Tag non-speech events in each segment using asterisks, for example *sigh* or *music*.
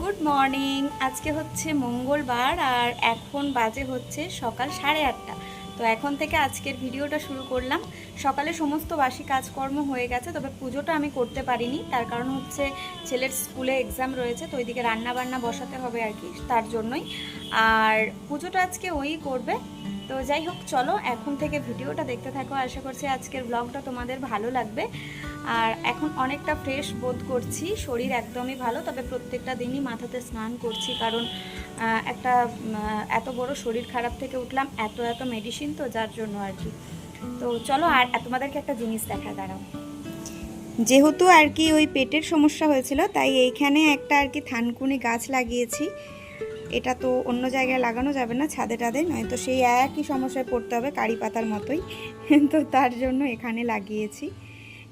Good morning. আজকে হচ্ছে মঙ্গলবার আর এখন বাজে হচ্ছে সকাল সাড়ে আটটা। তো এখন থেকে আজকের ভিডিওটা শুরু করলাম। সকালে সমস্ত বাসি কাজকর্ম হয়ে গেছে, তবে পুজোটা আমি করতে পারিনি। তার কারণ হচ্ছে ছেলের স্কুলে এক্সাম রয়েছে, তো ওইদিকে রান্না বান্না বসাতে হবে আর কি, তার জন্যই। আর পুজোটা আজকে ওই করবে। তো যাই হোক, চলো এখন থেকে ভিডিওটা দেখতে থাকো। আশা করছি আজকের ব্লগটা তোমাদের ভালো লাগবে। আর এখন অনেকটা ফ্রেশ বোধ করছি, শরীর একদমই ভালো, তবে প্রত্যেকটা দিনই মাথাতে স্নান করছি কারণ একটা এত বড় শরীর খারাপ থেকে উঠলাম, এত এত মেডিসিন তো যার জন্য আর কি। তো চলো আর তোমাদেরকে একটা জিনিস দেখা, দাঁড়াও। যেহেতু আর কি ওই পেটের সমস্যা হয়েছিল, তাই এইখানে একটা আর কি থানকুনি গাছ লাগিয়েছি। এটা তো অন্য জায়গায় লাগানো যাবে না ছাদে টাদে, নয় তো সেই একই সমস্যায় পড়তে হবে কারি পাতার মতোই। *laughs* তো তার জন্য এখানে লাগিয়েছি।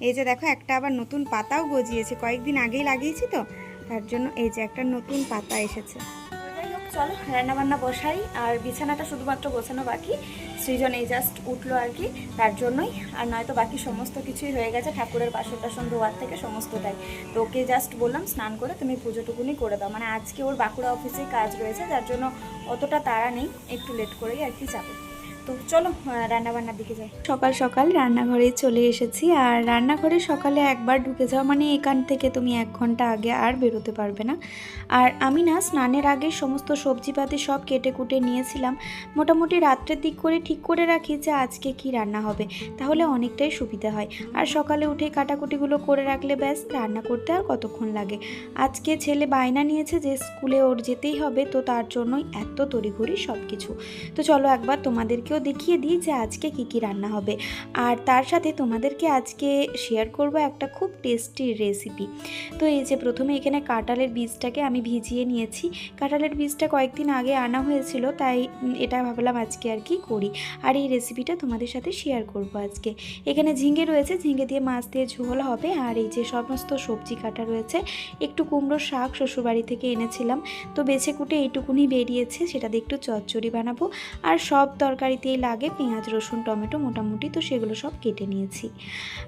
এই যে দেখো, একটা আবার নতুন পাতাও গজিয়েছে, কয়েকদিন আগেই লাগিয়েছি তো, তার জন্য এই যে একটা নতুন পাতা এসেছে। চলো রান্না বান্না বসাই, আর বিছানাটা শুধুমাত্র গোছানো বাকি। সৃজন এই জাস্ট উঠল আর কি, তার জন্যই। আর নয়তো বাকি সমস্ত কিছুই হয়ে গেছে, ঠাকুরের বাসন টাসন ধোয়ার থেকে সমস্তটাই। তো ওকে জাস্ট বললাম, স্নান করে তুমি পুজোটুকুনি করে দাও। মানে আজকে ওর বাঁকুড়া অফিসে কাজ রয়েছে, যার জন্য অতটা তাড়া নেই, একটু লেট করেই আর কি যাবে। তো চলো রান্না বান্নার দিকে যাই। সকাল সকাল রান্নাঘরে চলে এসেছি আর রান্নাঘরে সকালে একবার ঢুকে যাওয়া মানে এখান থেকে তুমি এক ঘণ্টা আগে আর বেরোতে পারবে না। আর আমি না স্নানের আগে সমস্ত সবজিপাতি সব কেটে কুটে নিয়েছিলাম। মোটামুটি রাত্রের দিক করে ঠিক করে রাখি যে আজকে কি রান্না হবে, তাহলে অনেকটাই সুবিধা হয়। আর সকালে উঠে কাটাকুটিগুলো করে রাখলে ব্যাস, রান্না করতে আর কতক্ষণ লাগে। আজকে ছেলে বায়না নিয়েছে যে স্কুলে ওর যেতেই হবে, তো তার জন্যই এত তড়িঘড়ি সব কিছু তো চলো একবার তোমাদেরকেও দেখিয়ে দিই যে আজকে কি কি রান্না হবে। আর তার সাথে তোমাদেরকে আজকে শেয়ার করব একটা খুব টেস্টি রেসিপি তো এই যে প্রথমে এখানে কাঁঠালের বীজটাকে আমি ভিজিয়ে নিয়েছি। কাঁঠালের বীজটা কয়েকদিন আগে আনা হয়েছিল, তাই এটা ভাবলাম আজকে আর কি করি। আর এই রেসিপিটা তোমাদের সাথে শেয়ার করব আজকে। এখানে ঝিঙে রয়েছে, ঝিঙে দিয়ে মাছ দিয়ে ঝোল হবে। আর এই যে সমস্ত সবজি কাটা রয়েছে, একটু কুমড়ো শাক শ্বশুরবাড়ি থেকে এনেছিলাম। তো বেছে কুটে এইটুকুনি বেরিয়েছে সেটা দিয়ে একটু চচ্চড়ি বানাবো। আর সব তরকারিতেই লাগে, পেঁয়াজ, রসুন, টমেটো মোটামুটি, তো সেগুলো সব কেটে নিয়েছি।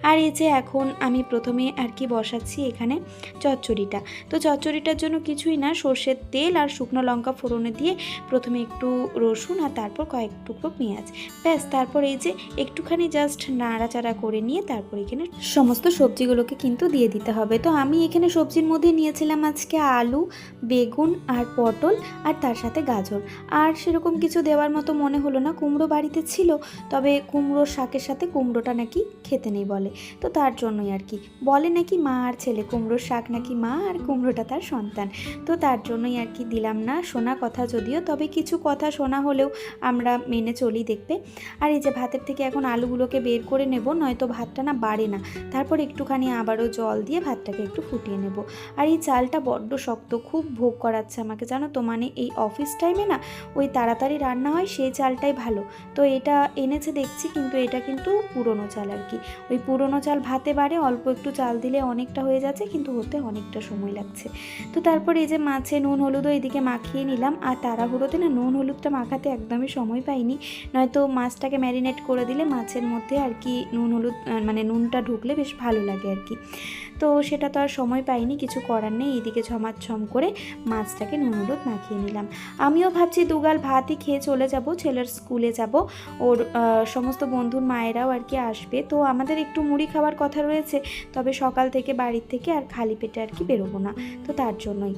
আর এই যে এখন আমি প্রথমে আর কি বসাচ্ছি এখানে চচ্চড়িটা। তো চচ্চড়িটার জন্য কিছুই না, সর্ষের তেল আর শুকনো লঙ্কা ফোড়নে দিয়ে প্রথমে একটু রসুন আর তারপর কয়েক টুকরো পেঁয়াজ। ব্যাস, তারপর এই যে একটুখানি জাস্ট নাড়াচাড়া করে নিয়ে তারপর এখানে সমস্ত সবজিগুলোকে কিন্তু দিয়ে দিতে হবে। তো আমি এখানে সবজির মধ্যে নিয়েছিলাম আজকে আলু, বেগুন আর পটল আর তার সাথে গাজর। আর সেরকম কিছু দেওয়ার মতো মনে হলো না, কুমড়ো বাড়িতে ছিল, তবে কুমড়োর শাকের সাথে কুমড়োটা নাকি খেতে নেই বলে। তো তার জন্যই আর কি। বলে নাকি মা আর ছেলে, কুমড়োর শাক নাকি মা আর কুমড়োটা তার সন্তান। তো তার জন্যই আর কি দিলাম না শোনা কথা যদিও, তবে কিছু কথা শোনা হলেও আমরা মেনে চলি দেখবে আর এই যে ভাতের থেকে এখন আলুগুলোকে বের করে নেব, নয়তো ভাতটা না বাড়ে না। তারপর একটুখানি আবারও জল দিয়ে ভাতটাকে একটু ফুটিয়ে নেব। আর এই চালটা বড্ড শক্ত, খুব ভোগ করাচ্ছে আমাকে, জানো তো? মানে এই অফিস টাইমে না ওই তাড়াতাড়ি রান্না হয়, সেই চালটাই ভালো। তো এটা এনেছে দেখছি, কিন্তু এটা কিন্তু পুরনো চাল আর কি। ওই পুরনো চাল ভাতে বাড়ে, অল্প একটু চাল দিলে অনেকটা হয়ে যাচ্ছে, কিন্তু হতে অনেকটা সময় লাগছে। তো তারপর এই যে মাছে নুন, হলুদও এদিকে মাখিয়ে নিলাম, আর তাড়াহুড়োতে না নুন, হলুদটা মাখাতে একদমই সময় পাইনি। নয়তো মাছটাকে ম্যারিনেট করে দিলে মাছের মধ্যে আর কি নুন, হলুদ মানে নুনটা ঢুকলে বেশ ভালো লাগে আর কি। তো সেটা তো আর সময় পাইনি, কিছু করার নেই এইদিকে ছমাচ্ছম করে মাছটাকে নুন, হলুদ মাখিয়ে নিলাম। আমিও ভাবছি দুগাল ভাতই খেয়ে চলে যাব, ছেলের স্কুলে যাব। ওর সমস্ত বন্ধুর মায়েরাও আর কি আসবে। তো আমাদের একটু মুড়ি খাওয়ার কথা রয়েছে, তবে সকাল থেকে বাড়ির থেকে আর খালি পেটে আর কি বেরোবো না, তো তার জন্যই।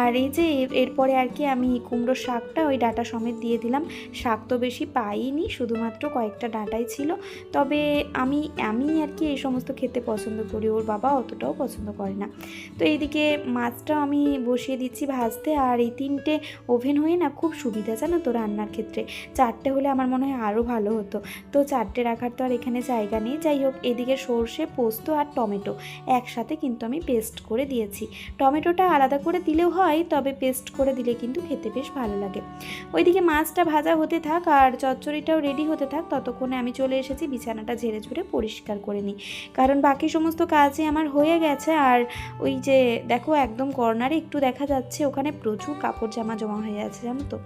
আর এই যে এরপরে আর কি আমি কুমড়োর শাকটা ওই ডাটা সমেত দিয়ে দিলাম। শাক তো বেশি পাইনি, শুধুমাত্র কয়েকটা ডাঁটাই ছিল। তবে আমি আমি আর কি এই সমস্ত খেতে পছন্দ করি, ওর বাবা অতটাও পছন্দ করে না। তো এইদিকে মাছটাও আমি বসিয়ে দিচ্ছি ভাজতে, আর এই তিনটে ওভেন হয়ে না খুব সুবিধা জানো তো রান্নার ক্ষেত্রে। চারটে হলে আমার মনে হয় আরও ভালো হতো। তো চারটে রাখার তো আর এখানে জায়গা নেই। যাই হোক, এদিকে সর্ষে, পোস্ত আর টমেটো একসাথে কিন্তু আমি পেস্ট করে দিয়েছি। টমেটোটা আলাদা করে দিলেও হয়, তবে পেস্ট করে দিলে কিন্তু খেতে বেশ ভালো লাগে। ওইদিকে মাছটা ভাজা হতে থাক আর চচ্চড়িটাও রেডি হতে থাক, ততক্ষণে আমি চলে এসেছি, বিছানাটা ঝেড়ে ঝুড়ে পরিষ্কার করে নিই। কারণ বাকি সমস্ত কাজই আমার হয়ে হয়ে গেছে আর ওই যে দেখো একদম কর্নারে একটু দেখা যাচ্ছে, ওখানে প্রচুর কাপড় জামা জমা হয়ে আছে, জানো তো?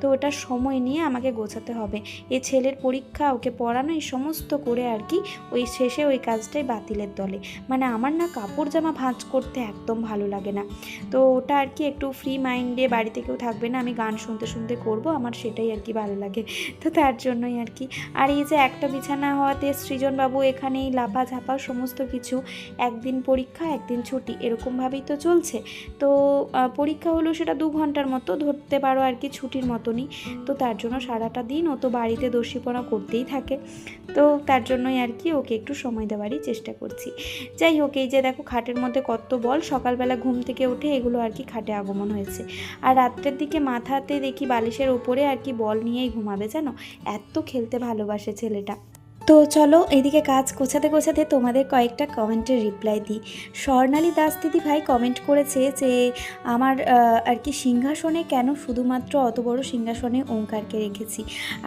তো ওটা সময় নিয়ে আমাকে গোছাতে হবে। এ ছেলের পরীক্ষা, ওকে পড়ানো, এই সমস্ত করে আর কি ওই শেষে ওই কাজটাই বাতিলের দলে। মানে আমার না কাপড় জামা ভাঁজ করতে একদম ভালো লাগে না। তো ওটা আর কি একটু ফ্রি মাইন্ডে বাড়িতে কেউ থাকবে না, আমি গান শুনতে শুনতে করব, আমার সেটাই আর কি ভালো লাগে। তো তার জন্যই আর কি। আর এই যে একটা বিছানা হওয়াতে সৃজনবাবু এখানেই লাফা ঝাপা সমস্ত কিছু, একদিন পরীক্ষা, একদিন ছুটি, এরকমভাবেই তো চলছে। তো পরীক্ষা হলো সেটা দু ঘণ্টার মতো, ধরতে পারো আর কি ছুটির মতনই। তো তার জন্য সারাটা দিন ও তো বাড়িতে দোষীপনা করতেই থাকে। তো তার জন্যই আর কি ওকে একটু সময় দেওয়ারই চেষ্টা করছি। যাই হোক, এই যে দেখো খাটের মধ্যে কত বল, সকালবেলা ঘুম থেকে উঠে এগুলো আর কি খাটে আগমন হয়েছে। আর রাত্রের দিকে মাথাতে দেখি বালিশের ওপরে আর কি বল নিয়েই ঘুমাবে জানো? এত খেলতে ভালোবাসে ছেলেটা। তো চলো এদিকে কাজ গোছাতে গোছাতে তোমাদের কয়েকটা কমেন্টের রিপ্লাই দিই। স্বর্ণালী দাস দিদি ভাই কমেন্ট করেছে যে, আমার আর কি সিংহাসনে কেন শুধুমাত্র অত বড় সিংহাসনে ওঙ্কারকে রেখেছি?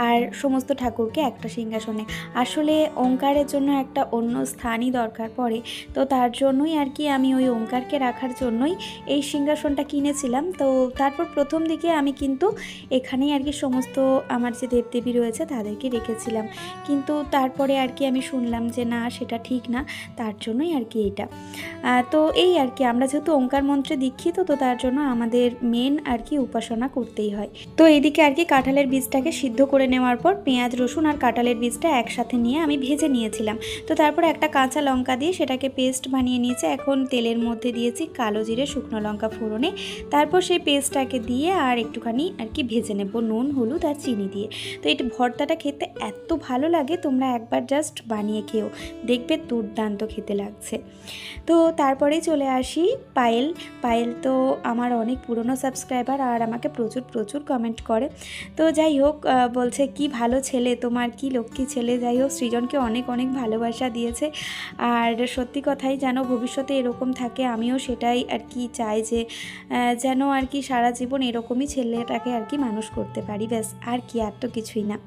আর সমস্ত ঠাকুরকে একটা সিংহাসনে। আসলে ওঙ্কারের জন্য একটা অন্য স্থানই দরকার পড়ে। তো তার জন্যই আর কি আমি ওই ওঙ্কারকে রাখার জন্যই এই সিংহাসনটা কিনেছিলাম। তো তারপর প্রথম দিকে আমি কিন্তু এখানেই আর কি সমস্ত আমার যে দেবদেবী রয়েছে তাদেরকে রেখেছিলাম। কিন্তু তারপরে আর কি আমি শুনলাম যে না, সেটা ঠিক না, তার জন্যই আর কি এটা। তো এই আর কি, আমরা যেহেতু ওঙ্কার মন্ত্রে দীক্ষিত, তো তার জন্য আমাদের মেন আর কি উপাসনা করতেই হয়। তো এইদিকে আর কি কাঁঠালের বীজটাকে সিদ্ধ করে নেওয়ার পর পেঁয়াজ, রসুন আর কাঁঠালের বীজটা একসাথে নিয়ে আমি ভেজে নিয়েছিলাম। তো তারপর একটা কাঁচা লঙ্কা দিয়ে সেটাকে পেস্ট বানিয়ে নিয়েছে। এখন তেলের মধ্যে দিয়েছি কালো জিরে, শুকনো লঙ্কা ফোড়নে। তারপর সেই পেস্টটাকে দিয়ে আর একটুখানি আর কি ভেজে নেব নুন, হলুদ আর চিনি দিয়ে। তো এই ভর্তাটা খেতে এত ভালো লাগে, তোমরা একবার জাস্ট বানিয়ে খেও দেখবে দুর্দান্ত খেতে লাগছে। তো তারপরেই চলে আসি পায়েল। পায়েল তো আমার অনেক পুরনো সাবস্ক্রাইবার আর আমাকে প্রচুর প্রচুর কমেন্ট করে। তো যাই হোক বলছে, কি ভালো ছেলে তোমার, কি লক্ষ্মী ছেলে? যাই হোক, সৃজনকে অনেক অনেক ভালোবাসা দিয়েছে। আর সত্যি কথাই যেন ভবিষ্যতে এরকম থাকে, আমিও সেটাই আর কি চাই যে যেন আর কি সারা জীবন এরকমই ছেলেটাকে আর কি মানুষ করতে পারি। ব্যাস, আর কি, আর তো কিছুই না।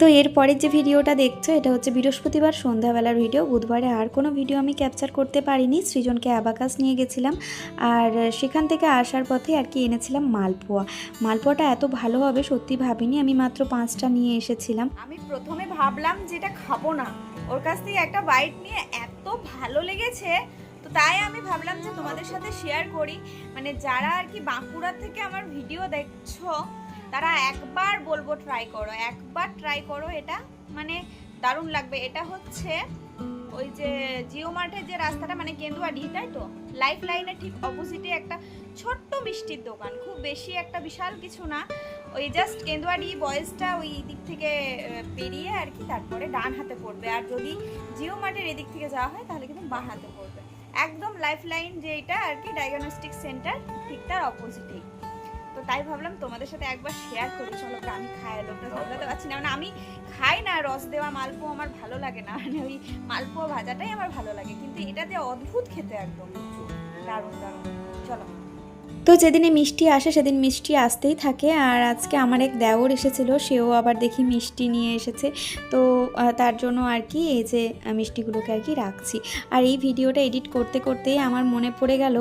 তো এরপরের যে ভিডিওটা দেখছ, এটা হচ্ছে বৃহস্পতিবার সন্ধ্যাবেলার ভিডিও। বুধবারে আর কোনো ভিডিও আমি ক্যাপচার করতে পারিনি, সৃজনকে অ্যাবাকাস নিয়ে গেছিলাম। আর সেখান থেকে আসার পথে আর কি এনেছিলাম মালপোয়া। মালপোয়াটা এত ভালো হবে, সত্যি ভাবিনি, আমি মাত্র পাঁচটা নিয়ে এসেছিলাম। আমি প্রথমে ভাবলাম যেটা খাব না। ওর কাছ থেকে একটা বাইট নিয়ে এত ভালো লেগেছে, তো তাই আমি ভাবলাম যে তোমাদের সাথে শেয়ার করি। মানে যারা আর কি বাঁকুড়া থেকে আমার ভিডিও দেখছ তারা একবার বলব ট্রাই করো, একবার ট্রাই করো, এটা মানে দারুণ লাগবে। এটা হচ্ছে ওই যে জিও মার্টের যে রাস্তাটা মানে কেন্দুয়াডি তাই তো? লাইফ লাইনের ঠিক অপোজিটে একটা ছোট্ট মিষ্টির দোকান, খুব বেশি একটা বিশাল কিছু না। ওই জাস্ট কেন্দুয়াডি বয়েসটা ওই দিক থেকে পেরিয়ে আর কি তারপরে ডান হাতে পড়বে। আর যদি জিও মার্টের এদিক থেকে যাওয়া হয়, তাহলে কিন্তু বাঁ হাতে পড়বে। একদম লাইফ লাইন যে এটা আর কি ডায়াগনস্টিক সেন্টার ঠিক তার অপোজিটেই তো তাই ভাবলাম তোমাদের সাথে একবার শেয়ার করি চলো আমি খাই লোকটা সামলাতে পারছি না। মানে আমি খাই না, রস দেওয়া মালপোয়া আমার ভালো লাগে না। মানে ওই মালপোয়া ভাজাটাই আমার ভালো লাগে। কিন্তু এটা দিয়ে অদ্ভুত খেতে একদম। দারুণ দারুণ। চলো। তো যেদিনে মিষ্টি আসে, সেদিন মিষ্টি আসতেই থাকে। আর আজকে আমার এক দেওর এসেছিল, সেও আবার দেখি মিষ্টি নিয়ে এসেছে। তো তার জন্য আর কি এই যে মিষ্টিগুলোকে আর কি রাখছি। আর এই ভিডিওটা এডিট করতে করতেই আমার মনে পড়ে গেল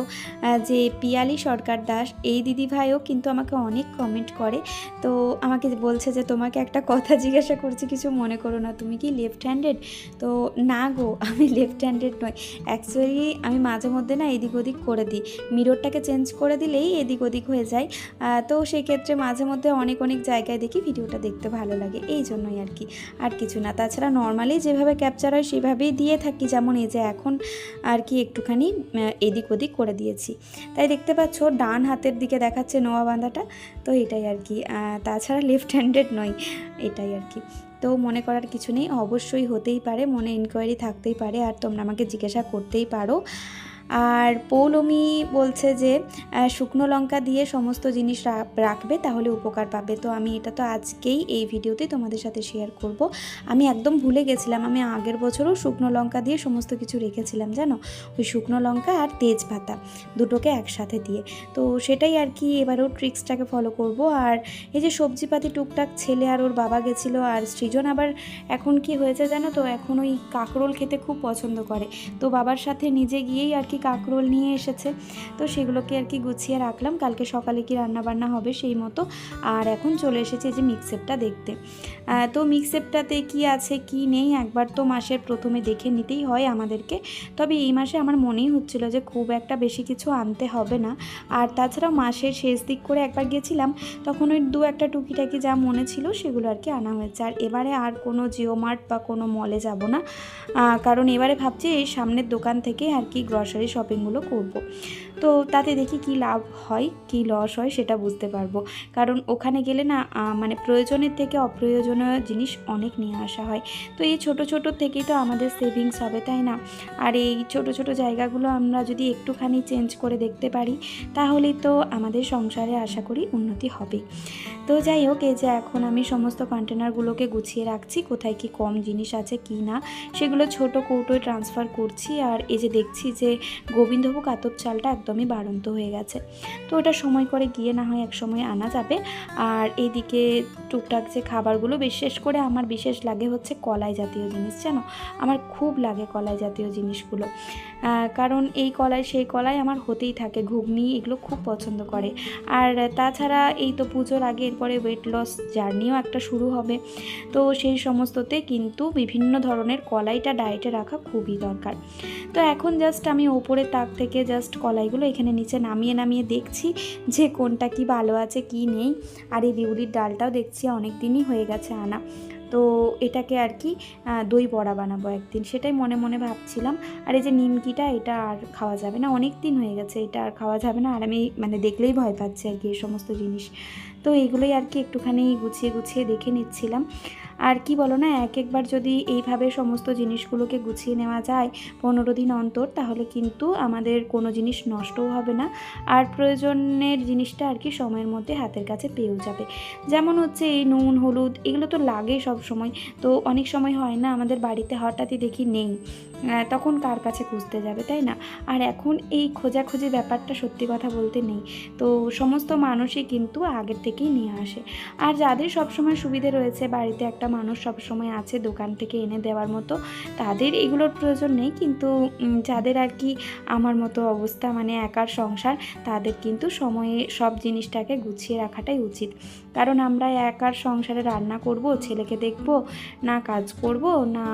যে পিয়ালি সরকার দাস, এই দিদি ভাইও কিন্তু আমাকে অনেক কমেন্ট করে। তো আমাকে বলছে যে, তোমাকে একটা কথা জিজ্ঞাসা করছি, কিছু মনে করো না, তুমি কি লেফট হ্যান্ডেড তো, না গো, আমি লেফট হ্যান্ডেড নই। অ্যাকচুয়ালি আমি মাঝে মধ্যে না এদিক ওদিক করে দিই। মিররটাকে চেঞ্জ করে দিলেই এদিক ওদিক হয়ে যায়। তো সেই ক্ষেত্রে মাঝে মধ্যে অনেক অনেক জায়গায় দেখি ভিডিওটা দেখতে ভালো লাগে, এই জন্যই আর কি। আর কিছু না। তাছাড়া নর্মালি যেভাবে ক্যাপচার হয় সেভাবেই দিয়ে থাকি, যেমন এই যে এখন আর কি একটুখানি এদিক ওদিক করে দিয়েছি। তাই দেখতে পাচ্ছ, ডান হাতের দিকে দেখাচ্ছে নোয়া বাঁধাটা তো এটাই আর কি। তাছাড়া লেফট হ্যান্ডেড নয়, এটাই আর কি। তো মনে করার কিছু নেই, অবশ্যই হতেই পারে, মনে ইনকোয়ারি থাকতেই পারে, আর তোমরা আমাকে জিজ্ঞাসা করতেই পারো। আর পৌলমি বলছে যে শুকনো লঙ্কা দিয়ে সমস্ত জিনিস রাখবে, তাহলে উপকার পাবে। তো আমি এটা তো আজকেই এই ভিডিওতেই তোমাদের সাথে শেয়ার করব। আমি একদম ভুলে গেছিলাম, আমি আগের বছরও শুকনো লঙ্কা দিয়ে সমস্ত কিছু রেখেছিলাম, জানো? ওই শুকনো লঙ্কা আর তেজপাতা দুটোকে একসাথে দিয়ে। তো সেটাই আর কি এবারেও ট্রিক্সটাকে ফলো করব। আর এই যে সবজিপাতি টুকটাক ছেলে আর ওর বাবা গেছিল, আর সৃজন আবার এখন কি হয়েছে জানো তো? এখন ওই কাঁকরোল খেতে খুব পছন্দ করে। তো বাবার সাথে নিজে গিয়েই আর কি কি কাকরোল নিয়ে এসেছে। তো সেগুলোকে আর কি গুছিয়ে রাখলাম। কালকে সকালে কি রান্না বান্না হবে সেই মতো। আর এখন চলে এসেছে যে মিক্সেপটা দেখতে। তো মিক্সেপটাতে কি আছে, কি নেই একবার তো মাসের প্রথমে দেখে নিতেই হয় আমাদেরকে। তবে এই মাসে আমার মনেই হচ্ছিল যে খুব একটা বেশি কিছু আনতে হবে না। আর তাছাড়াও মাসের শেষ দিক করে একবার গেছিলাম, তখন ওই দু একটা টুকিটাকি যা মনে ছিল সেগুলো আর কি আনা হয়েছে। আর এবারে আর কোনো জিও মার্ট বা কোনো মলে যাব না। কারণ এবারে ভাবছি এই সামনের দোকান থেকে আর কি গ্রসারি শপিংগুলো করব। তো তাতে দেখি কি লাভ হয়, কি লস হয় সেটা বুঝতে পারব। কারণ ওখানে গেলে না মানে প্রয়োজনের থেকে অপ্রয়োজনীয় জিনিস অনেক নিয়ে আসা হয়। তো এই ছোট ছোট থেকেই তো আমাদের সেভিংস হবে, তাই না? আর এই ছোট ছোট জায়গাগুলো আমরা যদি একটুখানি চেঞ্জ করে দেখতে পারি তাহলেই তো আমাদের সংসারে আশা করি উন্নতি হবে। তো যাই হোক, এই যে এখন আমি সমস্ত কন্টেনারগুলোকে গুছিয়ে রাখছি, কোথায় কি কম জিনিস আছে কি না, সেগুলো ছোট কৌটোয় ট্রান্সফার করছি। আর এই যে দেখছি যে গোবিন্দভোগ আতপ চালটা একদমই বাড়ন্ত হয়ে গেছে। তো ওটা সময় করে গিয়ে না হয় এক সময় আনা যাবে। আর এইদিকে টুকটাক যে খাবারগুলো, বিশেষ করে আমার বিশেষ লাগে হচ্ছে কলাই জাতীয় জিনিস, জানো? আমার খুব লাগে কলাই জাতীয় জিনিসগুলো। কারণ এই কলাই, সেই কলাই আমার হতেই থাকে, ঘুগনি এগুলো খুব পছন্দ করে। আর তাছাড়া এই তো পুজোর আগে এরপরে ওয়েট লস জার্নিও একটা শুরু হবে। তো সেই সমস্ততে কিন্তু বিভিন্ন ধরনের কলাইটা ডায়েটে রাখা খুবই দরকার। তো এখন জাস্ট আমি ওপরের তাক থেকে জাস্ট কলাইগুলো এখানে নিচে নামিয়ে নামিয়ে দেখছি যে কোনটা কি ভালো আছে, কি নেই। আর এই বিউলির ডালটাও দেখছি অনেক দিনই হয়ে গেছে আনা। তো এটাকে আর কি দই বড়া বানাবো একদিন, সেটাই মনে মনে ভাবছিলাম। আর এই যে নিমকিটা, এটা আর খাওয়া যাবে না অনেক দিন হয়ে গেছে, এটা আর খাওয়া যাবে না। আর আমি মানে দেখলেই ভয় পাচ্ছি আর কি এই সমস্ত জিনিস। তো এইগুলোই আর কি একটুখানি গুছিয়ে গুছিয়ে দেখে নিচ্ছিলাম। আর কি বলো না এক একবার যদি এইভাবে সমস্ত জিনিসগুলোকে গুছিয়ে নেওয়া যায় পনেরো দিন অন্তর, তাহলে কিন্তু আমাদের কোনো জিনিস নষ্টও হবে না। আর প্রয়োজনের জিনিসটা আর কি সময়ের মধ্যে হাতের কাছে পেয়েও যাবে। যেমন হচ্ছে এই নুন, হলুদ, এগুলো তো লাগে সব সময়। তো অনেক সময় হয় না, আমাদের বাড়িতে হঠাৎই দেখি নেই। তখন কার কাছে খুঁজতে যাবে, তাই না? আর এখন এই খোঁজাখুঁজি ব্যাপারটা সত্যি কথা বলতে নেই। তো সমস্ত মানুষই কিন্তু আগের থেকেই নিয়ে আসে। আর যাদের সবসময় সুবিধে রয়েছে, বাড়িতে একটা মানুষ সবসময় আছে দোকান থেকে এনে দেওয়ার মতো, তাদের এগুলোর প্রয়োজন নেই। কিন্তু যাদের আর কি আমার মতো অবস্থা মানে একার সংসার, তাদের কিন্তু সময়ে সব জিনিসটাকে গুছিয়ে রাখাটাই উচিত। কারণ আমরা একার সংসারে রান্না করব, ছেলেকে দেখব, না কাজ করব, না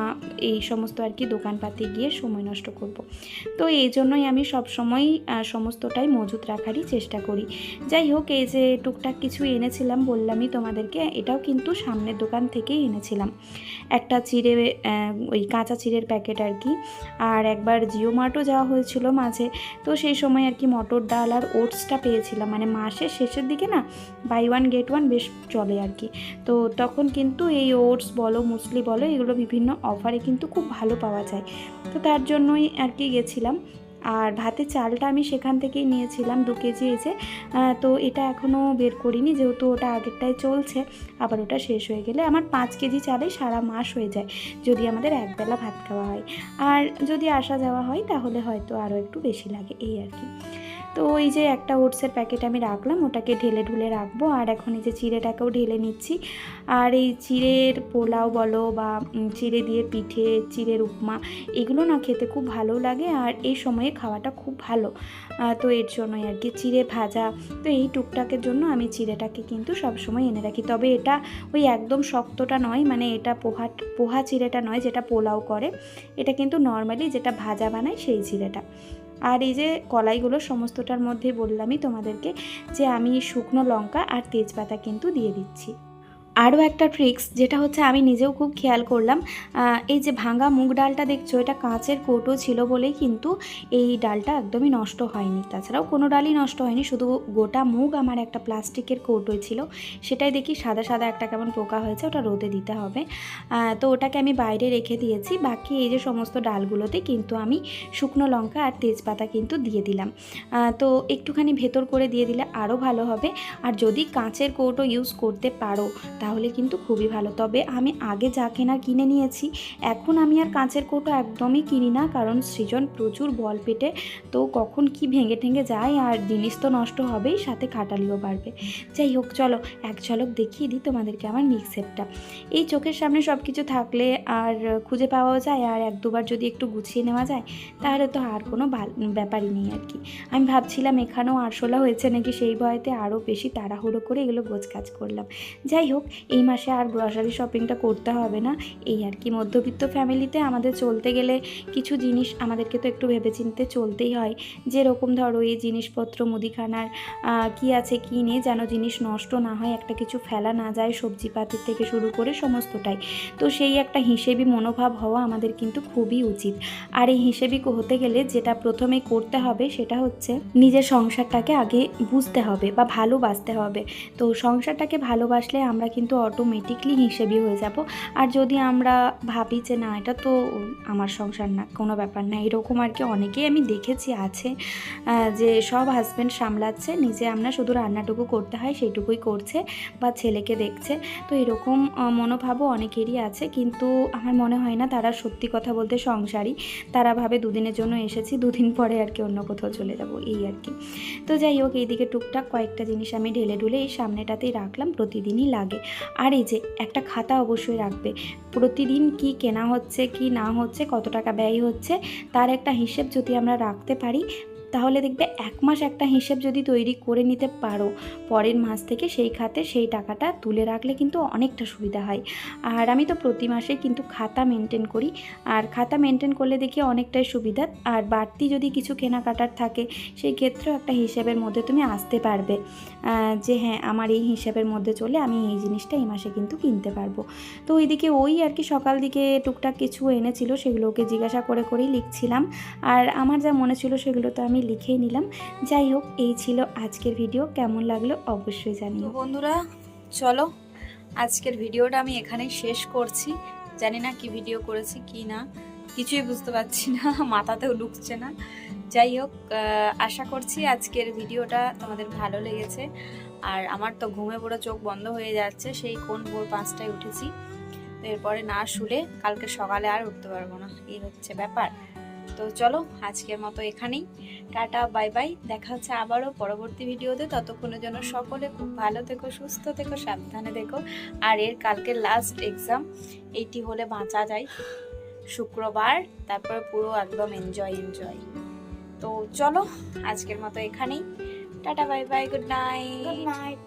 এই সমস্ত আর কি দোকানপাতে গিয়ে সময় নষ্ট করব। তো এই জন্যই আমি সব সময় সমস্তটাই মজুত রাখারই চেষ্টা করি। যাই হোক, এই যে টুকটাক কিছু এনেছিলাম, বললামই তোমাদেরকে, এটাও কিন্তু সামনের দোকান থেকেই এনেছিলাম। একটা চিড়ে ওই কাঁচা চিড়ের প্যাকেট আর কি, আর একবার জিও মার্টও যাওয়া হয়েছিল মাঝে। তো সেই সময় আর কি মটর ডাল আর ওটসটা পেয়েছিলাম। মানে মাসের শেষের দিকে না, বাই ওয়ান গেট ওয়ান বেশ চলে আর কি। তো তখন কিন্তু এই ওটস বলো মুসলি বলো, এগুলো বিভিন্ন অফারে কিন্তু খুব ভালো পাওয়া যায়। তো তার জন্যই আর কি গেছিলাম। আর ভাতের চালটা আমি সেখান থেকেই নিয়েছিলাম দু কেজি এসে তো এটা এখনও বের করিনি, যেহেতু ওটা আগেরটাই চলছে, আবার ওটা শেষ হয়ে গেলে আমার পাঁচ কেজি চালে সারা মাস হয়ে যায়, যদি আমাদের একবেলা ভাত খাওয়া হয়। আর যদি আসা যাওয়া হয়, তাহলে হয়তো আরও একটু বেশি লাগে, এই আর কি। তো ওই যে একটা ওটসের প্যাকেট আমি রাখলাম, ওটাকে ঢেলে ঢুলে রাখব। আর এখন এই যে চিড়েটাকেও ঢেলে নিচ্ছি। আর এই চিড়ের পোলাও বলো বা চিড়ে দিয়ে পিঠে, চিড়ের উপমা, এগুলো না খেতে খুব ভালো লাগে আর এই সময়ে খাওয়াটা খুব ভালো। তো এর জন্যই আর কি চিড়ে ভাজা। তো এই টুকটাকের জন্য আমি চিড়েটাকে কিন্তু সবসময় এনে রাখি। তবে এটা ওই একদম শক্তটা নয় মানে এটা পোহা পোহা চিড়েটা নয় যেটা পোলাও করে। এটা কিন্তু নর্মালি যেটা ভাজা বানায় সেই চিড়েটা। আর এই যে কলাইগুলো সমস্তটার মধ্যে বললামই তোমাদেরকে যে আমি শুকনো লঙ্কা আর তেজপাতা কিন্তু দিয়ে দিচ্ছি। আরও একটা ট্রিক্স যেটা হচ্ছে আমি নিজেও খুব খেয়াল করলাম এই যে ভাঙা মুগ ডালটা দেখছ, এটা কাঁচের কৌটো ছিল বলেই কিন্তু এই ডালটা একদমই নষ্ট হয়নি। তাছাড়াও কোনো ডালই নষ্ট হয়নি, শুধু গোটা মুগ আমার একটা প্লাস্টিকের কৌটোয় ছিল, সেটাই দেখি সাদা সাদা একটা কেমন পোকা হয়েছে, ওটা রোদে দিতে হবে। তো ওটাকে আমি বাইরে রেখে দিয়েছি, বাকি এই যে সমস্ত ডালগুলোতে কিন্তু আমি শুকনো লঙ্কা আর তেজপাতা কিন্তু দিয়ে দিলাম। তো একটুখানি ভেতর করে দিয়ে দিলে আরও ভালো হবে। আর যদি কাঁচের কৌটো ইউজ করতে পারো তাহলে কিন্তু খুবই ভালো। তবে আমি আগে যা কেনার কিনে নিয়েছি, এখন আমি আর কাঁচের কৌটো একদমই কিনি না, কারণ সৃজন প্রচুর বল পেটে, তো কখন কি ভেঙে ঠেঙে যায় আর জিনিস তো নষ্ট হবেই, সাথে খাটালিও বাড়বে। যাই হোক, চলো, এক ঝলক দেখিয়ে দিই তোমাদেরকে আমার মিক্সেপটা এই চোখের সামনে সব কিছু থাকলে আর খুঁজে পাওয়াও যায়, আর এক দুবার যদি একটু গুছিয়ে নেওয়া যায়, তাহলে তো আর কোনো ব্যাপারই নেই আর কি। আমি ভাবছিলাম এখানেও আরশোলা হয়েছে নাকি সেই ভয়েতে আরও বেশি তাড়াহুড়ো করে এগুলো গোছকাজ করলাম। যাই হোক এই মাসে আর গ্রসারি শপিংটা করতে হবে না। এই আর কি, মধ্যবিত্ত ফ্যামিলিতে আমাদের চলতে গেলে কিছু জিনিস আমাদেরকে তো একটু ভেবেচিন্তে চলতেই হয়। যেরকম ধরো এই জিনিসপত্র, মুদিখানার কি আছে কি নেই, যেন জিনিস নষ্ট না হয়, একটা কিছু ফেলা না যায় সবজিপাতির থেকে শুরু করে সমস্তটাই। তো সেই একটা হিসেবি মনোভাব হওয়া আমাদের কিন্তু খুবই উচিত। আর এই হিসেবি হতে গেলে যেটা প্রথমে করতে হবে সেটা হচ্ছে নিজের সংসারটাকে আগে বুঝতে হবে বা ভালোবাসতে হবে। তো সংসারটাকে ভালোবাসলে আমরা কিন্তু অটোমেটিকলি হিসেবি হয়ে যাব। আর যদি আমরা ভাবি যে না, এটা তো আমার সংসার না, কোনো ব্যাপার না, এরকম আর কি অনেকেই আমি দেখেছি আছে যে সব হাজব্যান্ড সামলাচ্ছে, নিজে আমরা শুধু রান্নাটুকু করতে হয়, সেইটুকুই করছে বা ছেলেকে দেখছে। তো এরকম মনোভাবও অনেকেরই আছে, কিন্তু আমার মনে হয় না তারা সত্যি কথা বলতে সংসারী। তারা ভাবে দুদিনের জন্য এসেছি, দুদিন পরে আর কি অন্য কোথাও চলে যাব, এই আর কি। তো যাই হোক, এইদিকে টুকটাক কয়েকটা জিনিস আমি ঢেলে ঢুলে এই সামনেটাতেই রাখলাম, প্রতিদিনই লাগে। আর এই যে, একটা খাতা অবশ্যই রাখবে। প্রতিদিন কি কেনা হচ্ছে, কি না হচ্ছে, কত টাকা ব্যয় হচ্ছে, তার একটা হিসেব যদি আমরা রাখতে পারি তাহলে দেখবে এক মাস একটা হিসেব যদি তৈরি করে নিতে পারো, পরের মাস থেকে সেই খাতে সেই টাকাটা তুলে রাখলে কিন্তু অনেকটা সুবিধা হয়। আর আমি তো প্রতি মাসে কিন্তু খাতা মেনটেন করি। আর খাতা মেনটেন করলে দেখি অনেকটাই সুবিধা। আর বাড়তি যদি কিছু কেনাকাটার থাকে, সেই ক্ষেত্রেও একটা হিসেবের মধ্যে তুমি আসতে পারবে। যে হ্যাঁ আমার এই হিসেবের মধ্যে চলে আমি এই জিনিসটা এই মাসে কিন্তু কিনতে পারব। তো ওইদিকে ওই আর কি সকাল দিকে টুকটাক কিছু এনেছিল, সেগুলোকে জিজ্ঞাসা করে করেই লিখছিলাম। আর আমার যা মনে ছিল সেগুলো তো আমি লিখেই নিলাম। যাই হোক, এই ছিল আজকের ভিডিও। কেমন লাগল অবশ্যই জানিও। বন্ধুরা, চলো, আজকের ভিডিওটা আমি এখানেই শেষ করছি। জানি না কি ভিডিও করেছি, কি না। কিছুই বুঝতে পারছি না, *laughs* মাথাতেও ঢুকছে না। যাই হোক আশা করছি আজকের ভিডিওটা তোমাদের ভালো লেগেছে। আর আমার তো ঘুমে পুরো চোখ বন্ধ হয়ে যাচ্ছে, সেই কোন ভোর পাঁচটায় উঠেছি। এরপরে না শুলে কালকে সকালে আর উঠতে পারব না। এই হচ্ছে ব্যাপার। তো চলো আজকের মতো এখানেই। Tata, bye bye. দেখা হচ্ছে আবারও পরবর্তী ভিডিওতে। ততক্ষণের জন্য সকলে খুব ভালো থেকো, সুস্থ থেকো, সাবধানে থেকো। আর এর কালকে লাস্ট এক্সাম এইটি হলে বাঁচা যায়। শুক্রবার, তারপরে পুরো একদম এনজয় এনজয় তো চলো আজকের মতো এখানেই। Tata, bye bye good night night